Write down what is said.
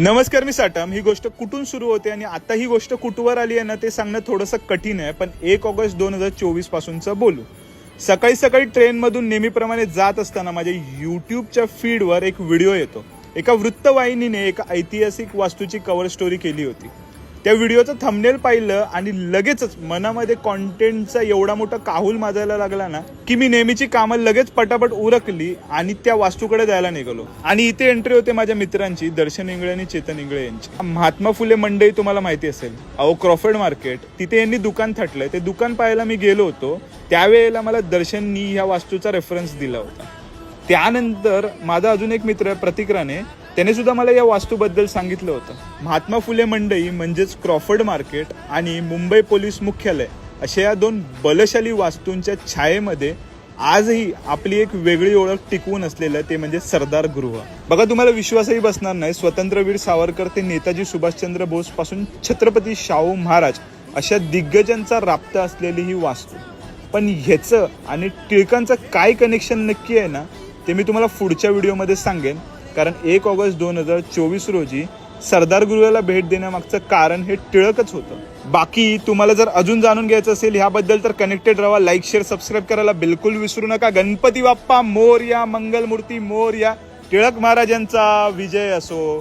नमस्कार मी साटम ही गोष्ट कुठून सुरू होते आणि आता ही गोष्ट कुठवर आली आहे ना ते सांगणं थोडंसं कठीण आहे पण एक ऑगस्ट दोन हजार चोवीस पासूनचं बोलू. सकाळी सकाळी ट्रेनमधून नेहमीप्रमाणे जात असताना माझ्या यूट्यूबच्या फीडवर एक व्हिडिओ येतो. एका वृत्तवाहिनीने एका ऐतिहासिक वास्तूची कवर स्टोरी केली होती. त्या व्हिडिओचं थंबनेल पाहिलं आणि लगेचच मनामध्ये कॉन्टेंटचा एवढा मोठा काहूल माजायला लागला ना की मी नेहमीची कामं लगेच पटापट उरकली आणि त्या वास्तूकडे जायला निघालो. आणि इथे एंट्री होते माझ्या मित्रांची दर्शन इंगळे आणि चेतन इंगळे यांची. महात्मा फुले मंडई तुम्हाला माहिती असेल. अहो क्रॉफर्ड मार्केट तिथे यांनी दुकान थाटलंय. ते दुकान पाहायला मी गेलो होतो. त्यावेळेला मला दर्शननी ह्या वास्तूचा रेफरन्स दिला होता. त्यानंतर माझा अजून एक मित्र आहे त्याने सुद्धा मला या वास्तूबद्दल सांगितलं होतं. महात्मा फुले मंडई म्हणजेच क्रॉफर्ड मार्केट आणि मुंबई पोलीस मुख्यालय अशा या दोन बलशाली वास्तूंच्या छायेमध्ये आजही आपली एक वेगळी ओळख टिकवून असलेलं ते म्हणजे सरदार गृह. बघा तुम्हाला विश्वासही बसणार नाही. स्वतंत्रवीर सावरकर ते नेताजी सुभाषचंद्र बोस पासून छत्रपती शाहू महाराज अशा दिग्गजांचा राबता असलेली ही वास्तू. पण ह्याचं आणि टिळकांचं काय कनेक्शन नक्की आहे ना ते मी तुम्हाला पुढच्या व्हिडिओमध्ये सांगेन. कारण एक ऑगस्ट दोन हजार चोवीस रोजी सरदार गुरुला भेट देण्यामागचं कारण हे टिळकच होतं. बाकी तुम्हाला जर अजून जाणून घ्यायचं असेल ह्याबद्दल तर कनेक्टेड राहा लाईक शेअर सबस्क्राईब करायला बिलकुल विसरू नका. गणपती बाप्पा मोर या मंगलमूर्ती मोर या टिळक महाराजांचा विजय असो.